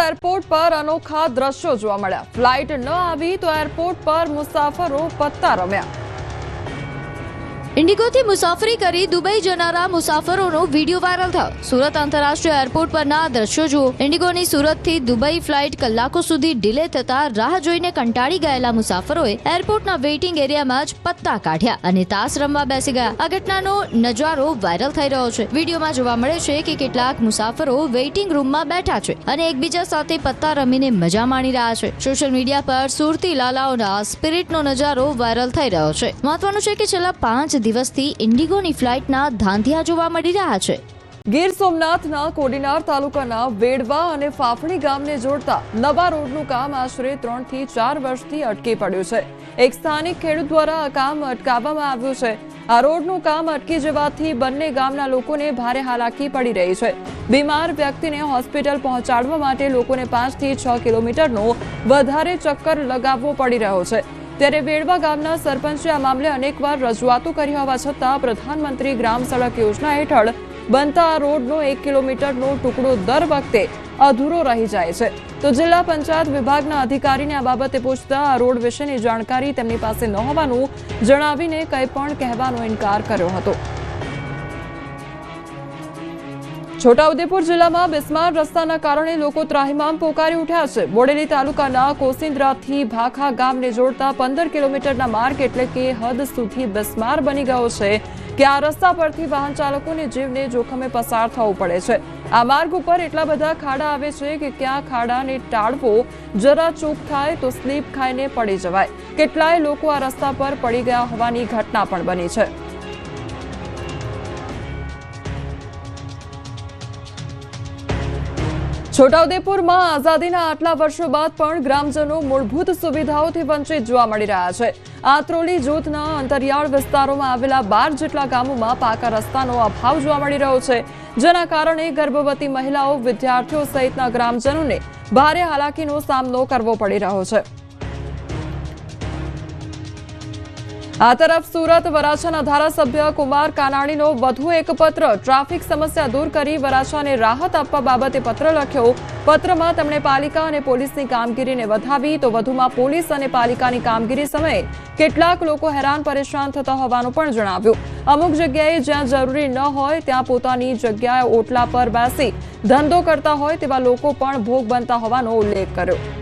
Airport પર અનોખા દ્રશ્યો જોવા મળ્યા. ફ્લાઇટ ન આવી તો એરપોર્ટ પર મુસાફરો પત્તા રમ્યા. ઇન્ડિગોથી મુસાફરી કરી દુબઈ જનારા મુસાફરોનો વીડિયો વાયરલ થયો. સુરત આંતરરાષ્ટ્રીય એરપોર્ટ પરના દ્રશ્યો જુઓ. ઇન્ડિગોની સુરતથી દુબઈ ફ્લાઇટ કલાકો સુધી ડિલે થતા રાહ જોઈને કંટાળી ગયેલા મુસાફરોએ એરપોર્ટના વેઇટિંગ એરિયામાં જ પત્તા કાઢ્યા અને તાસ રમવા બેસી ગયા. આ ઘટનાનો નજારો વાયરલ થઈ રહ્યો છે. વિડીયોમાં જોવા મળે છે કે કેટલાક મુસાફરો વેઇટિંગ રૂમમાં બેઠા છે અને એકબીજા સાથે પત્તા રમીને મજા માણી રહ્યા છે. સોશિયલ મીડિયા પર સુરતી લાલાઓના સ્પિરિટનો નજારો વાયરલ થઈ રહ્યો છે. મહત્વનું છે કે છેલ્લા પાંચ દિવસથી ઇન્ડિગોની ફ્લાઇટના ધાંધિયા જોવા મળી રહ્યા છે. ગીર સોમનાથના કોડીનાર તાલુકાના વેડવા અને ફાફણી ગામને જોડતા નવા રોડનું કામ આશરે ત્રણથી ચાર વર્ષથી અટકી પડ્યું છે. એક સ્થાનિક ખેડૂત દ્વારા આ કામ અટકાવવામાં આવ્યું છે. આ રોડનું કામ અટકી જવાથી બંને ગામના લોકોને ભારે હાલાકી પડી રહી છે. બીમાર વ્યક્તિને હોસ્પિટલ પહોંચાડવા માટે લોકોને પાંચથી છ કિલોમીટરનો વધારે ચક્કર લગાવવો પડી રહ્યો છે. ત્યારે વેડવા ગામના સરપંચે આ મામલે અનેકવાર રજૂઆતો કરી હોવા છતાં પ્રધાનમંત્રી ગ્રામ સડક યોજના હેઠળ બનતા આ રોડનો એક કિલોમીટરનો ટુકડો દર વખતે અધૂરો રહી જાય છે. તો જિલ્લા પંચાયત વિભાગના અધિકારીને આ બાબતે પૂછતા આ રોડ વિશેની જાણકારી તેમની પાસે ન હોવાનું જણાવીને કંઈ પણ કહેવાનો ઇનકાર કર્યો હતો. છોટાઉદેપુર જિલ્લામાં બિસ્માર રસ્તાના કારણે લોકો ત્રાહિમામ પોકારી ઉઠ્યા છે. બોડેલી તાલુકાના કોસિન્દ્રાથી ભાખા ગામને જોડતા પંદર કિલોમીટરના માર્ગ એટલે કે હદ સુધી બિસ્માર બની ગયો છે કે આ રસ્તા પરથી વાહન ચાલકોને જીવને જોખમે પસાર થવું પડે છે. આ માર્ગ ઉપર એટલા બધા ખાડા આવે છે કે ક્યાં ખાડાને ટાળવો જરા ચૂક થાય તો સ્લીપ ખાઈને પડી જવાય. કેટલાય લોકો આ રસ્તા પર પડી ગયા હોવાની ઘટના પણ બની છે. છોટાઉદેપુરમાં આઝાદીના આટલા વર્ષો બાદ પણ ગ્રામજનો મૂળભૂત સુવિધાઓથી વંચિત જોવા મળી રહ્યા છે. આત્રોલી જૂથના અંતરિયાળ વિસ્તારોમાં આવેલા બાર જેટલા ગામોમાં પાકા રસ્તાનો અભાવ જોવા મળી રહ્યો છે. જેના કારણે ગર્ભવતી મહિલાઓ, વિદ્યાર્થીઓ સહિતના ગ્રામજનોને ભારે હાલાકીનો સામનો કરવો પડી રહ્યો છે. આ તરફ સુરત વરાછાના ધારાસભ્ય કુમાર કાનાણીનો વધુ એક પત્ર ટ્રાફિક સમસ્યા દૂર કરી વરાછાને રાહત આપવા બાબતે પત્ર લખ્યો. પત્રમાં તેમણે પાલિકા અને પોલીસની કામગીરીને વધાવી તો વધુમાં પોલીસ અને પાલિકાની કામગીરી સમયે કેટલાક લોકો હેરાન પરેશાન થતા હોવાનું પણ જણાવ્યું. અમુક જગ્યાએ જ્યાં જરૂરી ન હોય ત્યાં પોતાની જગ્યાએ ઓટલા પર બેસી ધંધો કરતા હોય તેવા લોકો પણ ભોગ બનતા હોવાનો ઉલ્લેખ કર્યો.